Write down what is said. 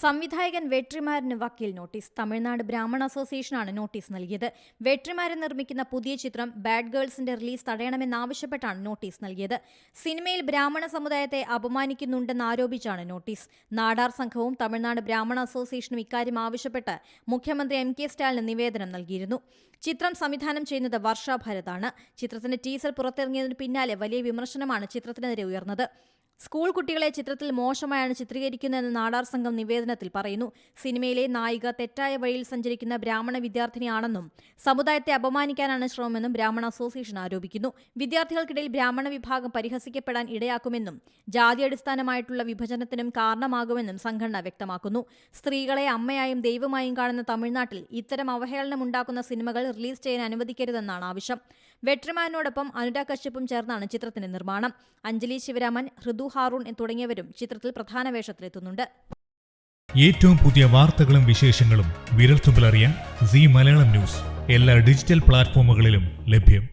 സംവിധായകൻ വെട്രിമാരന് വക്കീൽ നോട്ടീസ്. തമിഴ്നാട് ബ്രാഹ്മണ അസോസിയേഷനാണ് നോട്ടീസ് നൽകിയത്. വെട്രിമാരൻ നിർമ്മിക്കുന്ന പുതിയ ചിത്രം ബാഡ് ഗേൾസിന്റെ റിലീസ് തടയണമെന്നാവശ്യപ്പെട്ടാണ് നോട്ടീസ് നൽകിയത്. സിനിമയിൽ ബ്രാഹ്മണ സമുദായത്തെ അപമാനിക്കുന്നുണ്ടെന്നാരോപിച്ചാണ് നോട്ടീസ്. നാടാർ സംഘവും തമിഴ്നാട് ബ്രാഹ്മണ അസോസിയേഷനും ഇക്കാര്യം ആവശ്യപ്പെട്ട് മുഖ്യമന്ത്രി എം കെ സ്റ്റാലിന് നിവേദനം നൽകിയിരുന്നു. ചിത്രം സംവിധാനം ചെയ്യുന്നത് വർഷ ഭരതാണ്. ചിത്രത്തിന്റെ ടീസർ പുറത്തിറങ്ങിയതിന് പിന്നാലെ വലിയ വിമർശനമാണ് ചിത്രത്തിനെതിരെ ഉയർന്നത്. സ്കൂൾ കുട്ടികളെ ചിത്രത്തിൽ മോശമായാണ് ചിത്രീകരിക്കുന്നതെന്ന് നാടാർ സംഘം നിവേദനത്തിൽ പറയുന്നു. സിനിമയിലെ നായിക തെറ്റായ വഴിയിൽ സഞ്ചരിക്കുന്ന ബ്രാഹ്മണ വിദ്യാർത്ഥിനിയാണെന്നും സമുദായത്തെ അപമാനിക്കാനാണ് ശ്രമമെന്നും ബ്രാഹ്മണ അസോസിയേഷൻ ആരോപിക്കുന്നു. വിദ്യാർത്ഥികൾക്കിടയിൽ ബ്രാഹ്മണ വിഭാഗം പരിഹസിക്കപ്പെടാൻ ഇടയാക്കുമെന്നും ജാതി അടിസ്ഥാനമായിട്ടുള്ള വിഭജനത്തിനും കാരണമാകുമെന്നും സംഘടന വ്യക്തമാക്കുന്നു. സ്ത്രീകളെ അമ്മയായും ദൈവമായും കാണുന്ന തമിഴ്നാട്ടിൽ ഇത്തരം അവഹേളനമുണ്ടാക്കുന്ന സിനിമകൾ റിലീസ് ചെയ്യാൻ അനുവദിക്കരുതെന്നാണ് ആവശ്യം. വെട്രിമാനോടൊപ്പം അനുരാഗ് കശ്യപ്പും ചേർന്നാണ് ചിത്രത്തിന്റെ നിർമ്മാണം. അഞ്ജലി ശിവരാമൻ ഹൃദു ഹാറൂൺ തുടങ്ങിയവരും ചിത്രത്തിൽ പ്രധാന വേഷത്തിലെത്തുന്നുണ്ട്. ഏറ്റവും പുതിയ വാർത്തകളും വിശേഷങ്ങളും വിരൽത്തുമ്പിലറിയാൻ സി മലയാളം ന്യൂസ്. എല്ലാ ഡിജിറ്റൽ പ്ലാറ്റ്ഫോമുകളിലും ലഭ്യം.